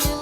family